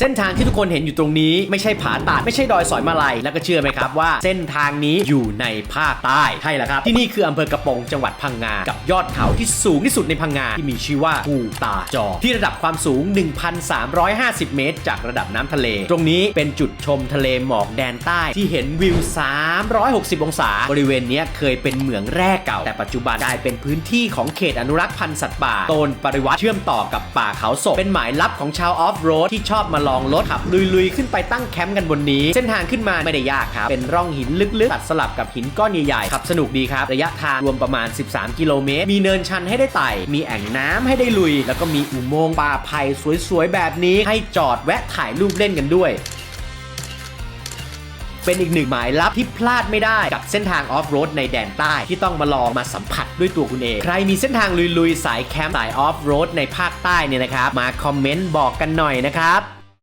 เส้นทางที่ทุกคนเห็นอยู่ตรงนี้ไม่ใช่ผาตัดไม่ใช่ดอยสอยมาลัยแล้วก็เชื่อไหมครับว่าเส้นทางนี้อยู่ในภาคใต้ใช่แล้วครับ ที่นี่คืออำเภอกระโปงจังหวัดพังงา กับยอดเขาที่สูงที่สุดในพังงา ที่มีชื่อว่าภูตาจอ ที่ระดับความสูง 1,350 เมตร จากระดับน้ำทะเล ตรงนี้เป็นจุดชมทะเลหมอกแดนใต้ที่เห็นวิว 360 องศา บริเวณนี้เคยเป็นเหมืองแร่เก่า แต่ปัจจุบันกลายเป็นพื้นที่ของเขตอนุรักษ์พันธุ์สัตว์ป่าโตนปริวัติเชื่อมต่อกับป่าเขาศกเป็นหมายลับของชาวออฟโรดที่ชอบมาลองรถขับลุยๆ ขึ้นไปตั้งแคมป์กันบนนี้ เส้นทางขึ้นมาไม่ได้ยากครับ เป็นร่องหินลึกๆ ตัดสลับกับหินก้อนใหญ่ๆขับสนุกดีครับ ระยะทางรวมประมาณ 13 กิโลเมตร มีเนินชันให้ได้ไต่ มีแอ่งน้ำให้ได้ลุย แล้วก็มีอุโมงค์ป่าไผ่สวยๆ แบบนี้ให้จอดแวะถ่ายรูปเล่นกันด้วยเป็นอีกหนึ่งหมายลับที่พลาดไม่ได้กับเส้นทางออฟโรดในแดนใต้ที่ต้องมาลองมาสัมผัสด้วยตัวคุณเอง ใครมีเส้นทางลุยๆ สายแคมป์สายออฟโรดในภาคใต้เนี่ยนะครับ มาคอมเมนต์บอกกันหน่อยนะครับ